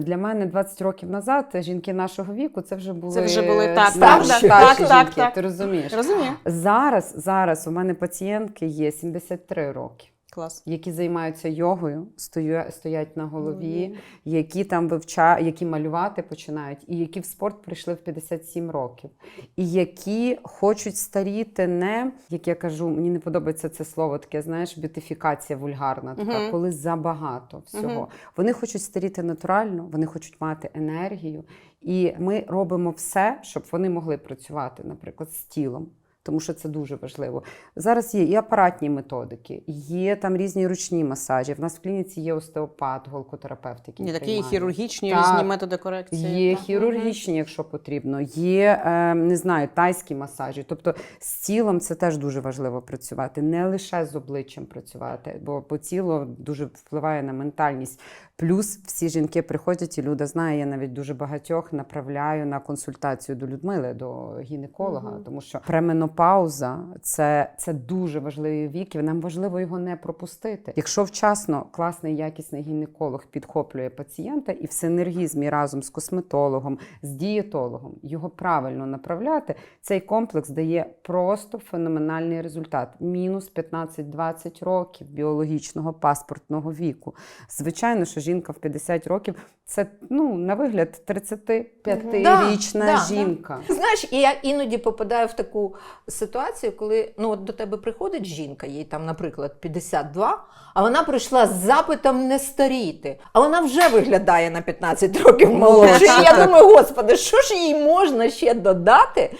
Для мене 20 років назад жінки нашого віку це вже були Це вже були, так, старші правда? Так, жінки, так, так. Ти розумієш? Розумію. Зараз, зараз у мене пацієнтки є 73 роки. Клас. Які займаються йогою, стою- стоять на голові, які там вивчають, які малювати починають, і які в спорт прийшли в 57 років, і які хочуть старіти не, як я кажу, мені не подобається це слово, таке знаєш, бютифікація вульгарна, така, Мгм. коли забагато всього. Мгм. Вони хочуть старіти натурально, вони хочуть мати енергію, і ми робимо все, щоб вони могли працювати, наприклад, з тілом. Тому що це дуже важливо. Зараз є і апаратні методики, є там різні ручні масажі. В нас в клініці є остеопат, голкотерапевт, який Ні, такі приймає. хірургічні Так. різні методи корекції. Є Так. хірургічні, якщо потрібно, є е, не знаю, тайські масажі. Тобто з тілом це теж дуже важливо працювати, не лише з обличчям працювати, бо, бо тіло дуже впливає на ментальність. Плюс всі жінки приходять, і Люда знає, я навіть дуже багатьох направляю на консультацію до Людмили, до гінеколога, Мгм. тому що пременопауза це, це дуже важливий вік, і нам важливо його не пропустити. Якщо вчасно класний якісний гінеколог підхоплює пацієнта і в синергізмі разом з косметологом, з дієтологом його правильно направляти, цей комплекс дає просто феноменальний результат: мінус 15-20 років біологічного паспортного віку. Звичайно, що жінка в 50 років це ну на вигляд 35-річна Да, да, жінка. Знаєш, і я іноді попадаю в таку ситуацію, коли ну, от до тебе приходить жінка, їй там, наприклад, 52, а вона прийшла з запитом не старіти. А вона вже виглядає на 15 років молодше. Я думаю, господи, що ж їй можна ще додати?